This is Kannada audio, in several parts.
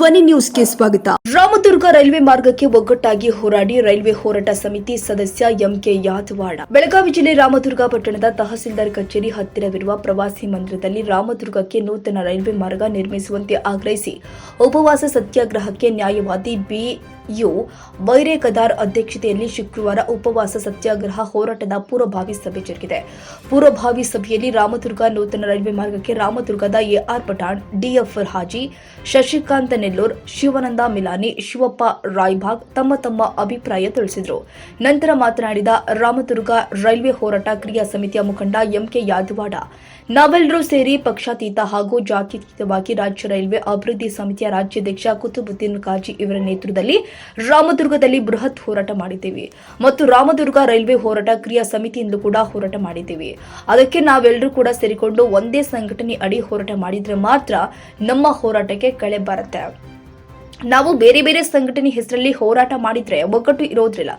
ಧ್ವನಿ ನ್ಯೂಸ್ಗೆ ಸ್ವಾಗತ. ರಾಮದುರ್ಗ ರೈಲ್ವೆ ಮಾರ್ಗಕ್ಕೆ ಒಗ್ಗಟ್ಟಾಗಿ ಹೋರಾಡಿ ರೈಲ್ವೆ ಹೋರಾಟ ಸಮಿತಿ ಸದಸ್ಯ ಎಂಕೆ ಯಾದವಾಡ. ಬೆಳಗಾವಿ ಜಿಲ್ಲೆ ರಾಮದುರ್ಗ ಪಟ್ಟಣದ ತಹಸೀಲ್ದಾರ್ ಕಚೇರಿ ಹತ್ತಿರವಿರುವ ಪ್ರವಾಸಿ ಮಂದಿರದಲ್ಲಿ ರಾಮದುರ್ಗಕ್ಕೆ ನೂತನ ರೈಲ್ವೆ ಮಾರ್ಗ ನಿರ್ಮಿಸುವಂತೆ ಆಗ್ರಹಿಸಿ ಉಪವಾಸ ಸತ್ಯಾಗ್ರಹಕ್ಕೆ ನ್ಯಾಯವಾದಿ ಬಿ. ಯು ಬೈರೇಕದಾರ್ ಅಧ್ಯಕ್ಷತೆಯಲ್ಲಿ ಶುಕ್ರವಾರ ಉಪವಾಸ ಸತ್ಯಾಗ್ರಹ ಹೋರಾಟದ ಪೂರ್ವಭಾವಿ ಸಭೆ ಜರುಗಿದೆ. ಪೂರ್ವಭಾವಿ ಸಭೆಯಲ್ಲಿ ರಾಮದುರ್ಗ ನೂತನ ರೈಲ್ವೆ ಮಾರ್ಗಕ್ಕೆ ರಾಮದುರ್ಗದ A R Pathan, D F Haji, Shashikanta Nellur, Shivananda Milani, Shivappa Raibag ತಮ್ಮ ತಮ್ಮ ಅಭಿಪ್ರಾಯ ತಿಳಿಸಿದರು. ನಂತರ ಮಾತನಾಡಿದ ರಾಮದುರ್ಗ ರೈಲ್ವೆ ಹೋರಾಟ ಕ್ರಿಯಾ ಸಮಿತಿಯ ಮುಖಂಡ ಎಂಕೆ ಯಾದವಾಡ, ನಾವೆಲ್ಲರೂ ಸೇರಿ ಪಕ್ಷಾತೀತ ಹಾಗೂ ಜಾತ್ಯತೀತವಾಗಿ ರಾಜ್ಯ ರೈಲ್ವೆ ಅಭಿವೃದ್ಧಿ ಸಮಿತಿಯ ರಾಜ್ಯಾಧ್ಯಕ್ಷ ಕುತುಬುದ್ದೀನ್ ಕಾಜಿ ಇವರ ನೇತೃತ್ವದಲ್ಲಿ ರಾಮದುರ್ಗದಲ್ಲಿ ಬೃಹತ್ ಹೋರಾಟ ಮಾಡಿದ್ದೀವಿ ಮತ್ತು ರಾಮದುರ್ಗ ರೈಲ್ವೆ ಹೋರಾಟ ಕ್ರಿಯಾ ಸಮಿತಿಯಿಂದ ಕೂಡ ಹೋರಾಟ ಮಾಡಿದ್ದೀವಿ. ಅದಕ್ಕೆ ನಾವೆಲ್ಲರೂ ಕೂಡ ಸೇರಿಕೊಂಡು ಒಂದೇ ಸಂಘಟನೆ ಅಡಿ ಹೋರಾಟ ಮಾಡಿದ್ರೆ ಮಾತ್ರ ನಮ್ಮ ಹೋರಾಟಕ್ಕೆ ಕಳೆ ಬರುತ್ತೆ. ನಾವು ಬೇರೆ ಬೇರೆ ಸಂಘಟನೆ ಹೆಸರಲ್ಲಿ ಹೋರಾಟ ಮಾಡಿದ್ರೆ ಒಗ್ಗಟ್ಟು ಇರೋದ್ರಿಲ್ಲ.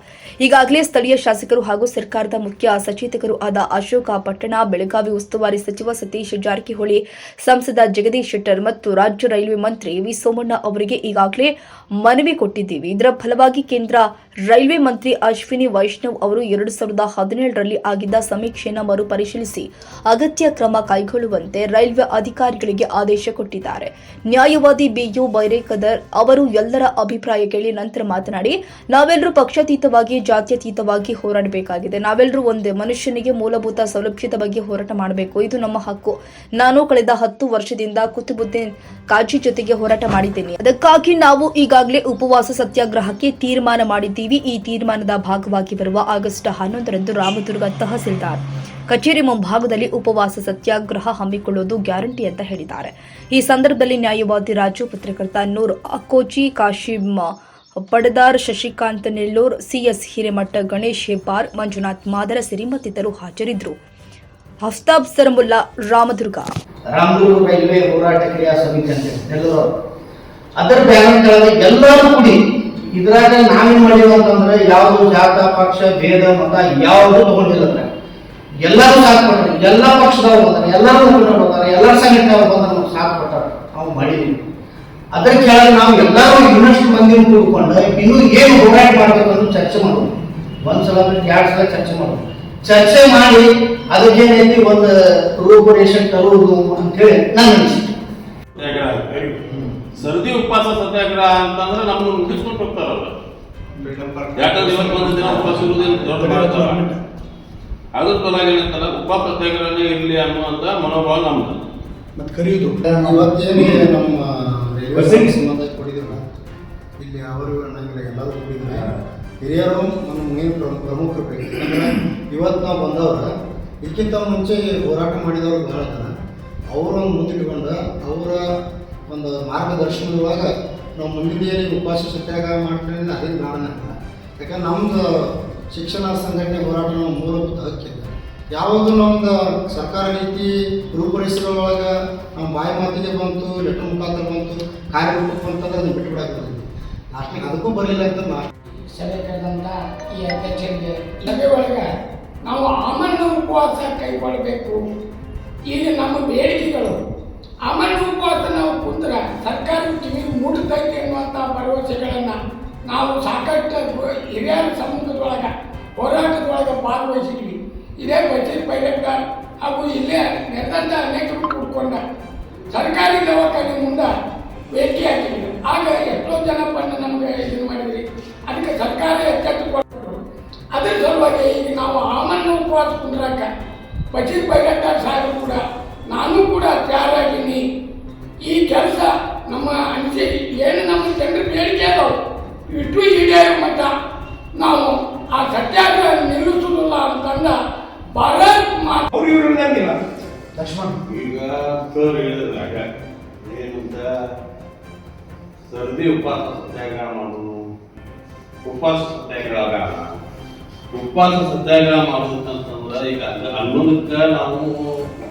ಈಗಾಗಲೇ ಸ್ಥಳೀಯ ಶಾಸಕರು ಹಾಗೂ ಸರ್ಕಾರದ ಮುಖ್ಯ ಸಚೇತಕರು ಆದ ಅಶೋಕ ಪಟ್ಟಣ, ಬೆಳಗಾವಿ ಉಸ್ತುವಾರಿ ಸಚಿವ ಸತೀಶ್ ಜಾರಕಿಹೊಳಿ, ಸಂಸದ ಜಗದೀಶ್ ಶೆಟ್ಟರ್ ಮತ್ತು ರಾಜ್ಯ ರೈಲ್ವೆ ಮಂತ್ರಿ ವಿ ಸೋಮಣ್ಣ ಅವರಿಗೆ ಈಗಾಗಲೇ ಮನವಿ ಕೊಟ್ಟಿದ್ದೀವಿ. ಇದರ ಫಲವಾಗಿ ಕೇಂದ್ರ ರೈಲ್ವೆ ಮಂತ್ರಿ ಅಶ್ವಿನಿ ವೈಷ್ಣವ್ ಅವರು ಎರಡು ಸಾವಿರದ ಹದಿನೇಳರಲ್ಲಿ ಆಗಿದ್ದ ಸಮೀಕ್ಷೆಯನ್ನು ಮರುಪರಿಶೀಲಿಸಿ ಅಗತ್ಯ ಕ್ರಮ ಕೈಗೊಳ್ಳುವಂತೆ ರೈಲ್ವೆ ಅಧಿಕಾರಿಗಳಿಗೆ ಆದೇಶ ಕೊಟ್ಟಿದ್ದಾರೆ. ನ್ಯಾಯವಾದಿ ಬಿಯು ಬೈರೇಕದರ್ ಅವರು ಎಲ್ಲರ ಅಭಿಪ್ರಾಯ ಕೇಳಿ ನಂತರ ಮಾತನಾಡಿ, ನಾವೆಲ್ಲರೂ ಪಕ್ಷಾತೀತವಾಗಿ, ಜಾತ್ಯತೀತವಾಗಿ ಹೋರಾಡಬೇಕಾಗಿದೆ. ನಾವೆಲ್ಲರೂ ಒಂದೇ ಮನುಷ್ಯನಿಗೆ ಮೂಲಭೂತ ಸೌಲಭ್ಯದ ಬಗ್ಗೆ ಹೋರಾಟ ಮಾಡಬೇಕು. ಇದು ನಮ್ಮ ಹಕ್ಕು. ನಾನು ಕಳೆದ ಹತ್ತು ವರ್ಷದಿಂದ ಕುತುಬುದ್ದೀನ್ ಕಾಜಿ ಜೊತೆಗೆ ಹೋರಾಟ ಮಾಡಿದ್ದೇನೆ. ಅದಕ್ಕಾಗಿ ನಾವು ಈಗಾಗಲೇ ಉಪವಾಸ ಸತ್ಯಾಗ್ರಹಕ್ಕೆ ತೀರ್ಮಾನ ಮಾಡಿದ್ದೀವಿ. ಈ ತೀರ್ಮಾನದ ಭಾಗವಾಗಿ ಬರುವ ಆಗಸ್ಟ್ ಹನ್ನೊಂದರಂದು ರಾಮದುರ್ಗ ತಹಸೀಲ್ದಾರ್ ಕಚೇರಿ ಮುಂಭಾಗದಲ್ಲಿ ಉಪವಾಸ ಸತ್ಯಾಗ್ರಹ ಹಮ್ಮಿಕೊಳ್ಳುವುದು ಗ್ಯಾರಂಟಿ ಅಂತ ಹೇಳಿದ್ದಾರೆ. ಈ ಸಂದರ್ಭದಲ್ಲಿ ನ್ಯಾಯವಾದಿ ರಾಜು, ಪತ್ರಕರ್ತ ನೂರ್ ಅಕೋಚಿ ಕಾಶಿಮ್ ಪಡದಾರ್, ಶಶಿಕಾಂತ್ ನೆಲ್ಲೂರ್, ಸಿಎಸ್ ಹಿರೇಮಠ ಗಣೇಶ್ ಹೆಬ್ಬಾರ್, ಮಂಜುನಾಥ್ ಮಾದರಸಿರಿ ಮತ್ತಿತರರು ಹಾಜರಿದ್ದರು. ಹಫ್ತಾಬ್ ಸರಮುಲ್ಲಾ, ರಾಮದುರ್ಗ. ರೈಲ್ವೆ ಹೋರಾಟ ಕ್ರಿಯಾ ಸಮಿತಿ ಅದರ ಬ್ಯಾನರ್ ಎಲ್ಲರೂ ಕೂಡಿ ಇದ್ರಾಗ ನಾವೇನ್ ಮಾಡಿವ ಅಂತಂದ್ರೆ ಯಾವುದು ಜಾತ, ಪಕ್ಷ, ಭೇದ, ಮತ ಯಾವುದು ತಗೊಂಡಿಲ್ಲ ಎಲ್ಲರೂ ಸಾಥ್ ಕೊಟ್ಟರು ಎಲ್ಲ ಪಕ್ಷದವ್ರು ಬಂದಾರೆ ಎಲ್ಲರೂ ಮುಖಂಡರು ಬಂದಾರೆ ಎಲ್ಲರ ಸಂಘಟನೆಯವ್ರು ಬಂದ್ರೆ ನಾವು ಸಾಥ್ ಕೊಟ್ಟಾರ. ನಾವು ಮಾಡಿದೀವಿ. ಅದರ ಕೆಳಗೆ ನಾವು ಎಲ್ಲರೂ ಇನ್ನಷ್ಟು ಮಂದಿ ಕೂಡ್ಕೊಂಡು ಇನ್ನು ಏನು ಹೋರಾಟ ಮಾಡ್ಬೇಕು ಅಂತ ಚರ್ಚೆ ಮಾಡೋದು. ಒಂದ್ಸಲ ಎರಡು ಸಲ ಚರ್ಚೆ ಮಾಡೋದು. ಚರ್ಚೆ ಮಾಡಿ ಅದಕ್ಕೇನೈತಿ ಒಂದು ರೂಪುರೇಷನ್ ತರುವುದು ಅಂತ ಹೇಳಿ ನನ್ನ ಅನಿಸಿಕೆ. ಸರದಿ ಉಪವಾಸ ಸತ್ಯಾಗ್ರಹ ಅಂತಂದ್ರೆ ನಮ್ಮನ್ನು ಮುಗಿಸ್ಕೊಂಡು ಹೋಗ್ತಾರಲ್ಲ. ಯಾಕಂದ್ರೆ ಇವತ್ತು ಒಂದು ದಿನ ಉಪವಾಸ ಇರುವುದೇನು ದೊಡ್ಡ ಮಾಡ್ತಾರ ಅದ್ರ ಬದಲಾಗಿ ಏನಂತಾರ ಉಪವಾಸ ಸತ್ಯಾಗ್ರಹನೇ ಇರಲಿ ಅನ್ನುವಂತ ಮನೋಭಾವ ನಮ್ದು. ಮತ್ತೆ ಕರೆಯುವುದು. ಇವತ್ತೇನು ನಮ್ಮ ಸಂಬಂಧ ಕೊಟ್ಟಿದ್ದೀವಲ್ಲ ಇಲ್ಲಿ ಅವರು ಅನ್ನಂಗಿಲ್ಲ ಎಲ್ಲರೂ ಕೊಟ್ಟಿದ್ದಾರೆ. ಹಿರಿಯರು ನಮ್ಮ ಮೇನ್ ಪ್ರಮುಖರು ಬೇಕು ಇವತ್ತು ನಾವು ಬಂದವ್ರ ಇದಕ್ಕಿಂತ ಮುಂಚೆ ಹೋರಾಟ ಮಾಡಿದವರು ಬಹಳ ಜನ. ಅವರನ್ನು ಮುಂದಿಟ್ಕೊಂಡು ಅವರ ಒಂದು ಮಾರ್ಗದರ್ಶನದೊಳಗೆ ನಾವು ಮುಂದಿನ ಏನಿಗೆ ಉಪವಾಸ ಸತ್ಯಾಗ್ರಹ ಮಾಡ್ತೀವಿ ಅದೇ ಕಾರಣ ಯಾಕಂದ್ರೆ ನಮ್ಮದು ಶಿಕ್ಷಣ ಸಂಘಟನೆ ಹೋರಾಟ ನಮ್ಮ ಮೂಲಭೂತ ಹಕ್ಕಿದೆ. ಯಾವಾಗಲೂ ನಮ್ದು ಸರ್ಕಾರ ನೀತಿ ರೂಪುರೇಷೆಗಳೊಳಗೆ ನಮ್ಮ ಬಾಯಿ ಮಾತಿಗೆ ಬಂತು, ಲೆಟರ್ ಮುಖಾಂತರ ಬಂತು, ಕಾರ್ಯರೂಪಕ್ಕೆ ಬಂತಂದ್ರೆ ಅದನ್ನು ಬಿಟ್ಟು ಬಿಡಾಕ್ತದೆ ಲಾಸ್ಟಿಗೆ ಅದಕ್ಕೂ ಬರಲಿಲ್ಲ ಅಂತ ನಾ ಕರೆದಂಥ ಈ ಅಧ್ಯಕ್ಷರಿಗೆ ಸಭೆ ಒಳಗೆ ನಾವು ಆಮೇಲೆ ಉಪವಾಸ ಕೈಗೊಳ್ಳಬೇಕು. ಇಲ್ಲಿ ನಮ್ಮ ಬೇಡಿಕೆಗಳು ಅಮರಣ ಉಪವಾಸ ನಾವು ಕುಂದ್ರೆ ಸರ್ಕಾರ ಕಿವಿಗೆ ಮುಟ್ಟತೈತೆ ಅನ್ನುವಂಥ ಭರವಸೆಗಳನ್ನು ನಾವು ಸಾಕಷ್ಟು ಹಿರಿಯರ ಸಮುದ್ರದೊಳಗೆ ಹೋರಾಟದೊಳಗೆ ಭಾಗವಹಿಸಿದ್ವಿ. ಇದೇ ಬಚೀರ್ ಪೈಲಟ್ಗಾರ್ ಹಾಗೂ ಇಲ್ಲೇ ನೆರೆದಂಥ ಅನೇಕರು ಕೂಡ್ಕೊಂಡ ಸರ್ಕಾರಿ ದವಾಖಾನೆ ಮುಂದೆ ಭೇಟಿ ಹಾಕಿದ್ರು ಆಗ ಎಷ್ಟೋ ಜನ ಬಂದು ನಮಗೆ ಇದು ಮಾಡಿದ್ರಿ. ಅದಕ್ಕೆ ಸರ್ಕಾರ ಎಚ್ಚೆತ್ತುಕೊಂಡು ಅದ್ರ ಸಲುವಾಗಿ ಈಗ ನಾವು ಆಮನ್ನ ಉಪವಾಸ ಕುಂದ್ರಾಕ ಬಚೀರ್ ಬೈರಟ್ಟಾರ್ ಸಾಹೇಬರು ಕೂಡ ನಾನು ಕೂಡ ತಯಾರಾಗಿನಿ ಈ ಕೆಲಸ ನಮ್ಮ ಅನಿಸಿ ಏನು ನಮ್ಮ ಜನರ ಬೇಡಿಕೆ ಅದಾವ ಇಟ್ಟು ಈಡೇರೋ ಮಟ್ಟ ನಾವು ಆ ಸತ್ಯಾಗ್ರಹ ನಿಲ್ಲಿಸುವುದಿಲ್ಲ ಅಂತಂದ ಭಾರತ್ ಮಾತು ಅವ್ರು ಇವ್ರು ಲಕ್ಷ್ಮಣ್. ಈಗ ಸರ್ ಹೇಳಿದಾಗ ಏನಂತ ಸರ್ದಿ ಉಪವಾಸ ಸತ್ಯಾಗ್ರಹ ಮಾಡೋದು ಉಪವಾಸ ಸತ್ಯಾಗ್ರಹ ಬೇಡ. ಉಪವಾಸ ಸತ್ಯಾಗ್ರಹ ಮಾಡೋದಂತಂದ್ರೆ ಈಗ ಅನ್ನೋದಕ್ಕೆ ನಾವು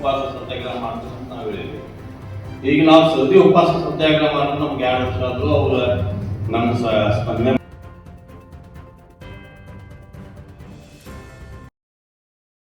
ಉಪವಾಸ ಸತ್ಯಾಗ್ರಹ ಮಾಡ್ತೀವಿ ಅಂತ ನಾವು ಹೇಳಿದ್ವಿ. ಈಗ ನಾವು ಸರದಿ ಉಪವಾಸ ಸತ್ಯಾಗ್ರಹ ಮಾಡಿದ್ರೆ ನಮ್ಗೆ ಎರಡು ವರ್ಷ ಆದ್ರೂ ಅವ್ರ ನಮ್ಮ ಸ್ಪಂದನೆ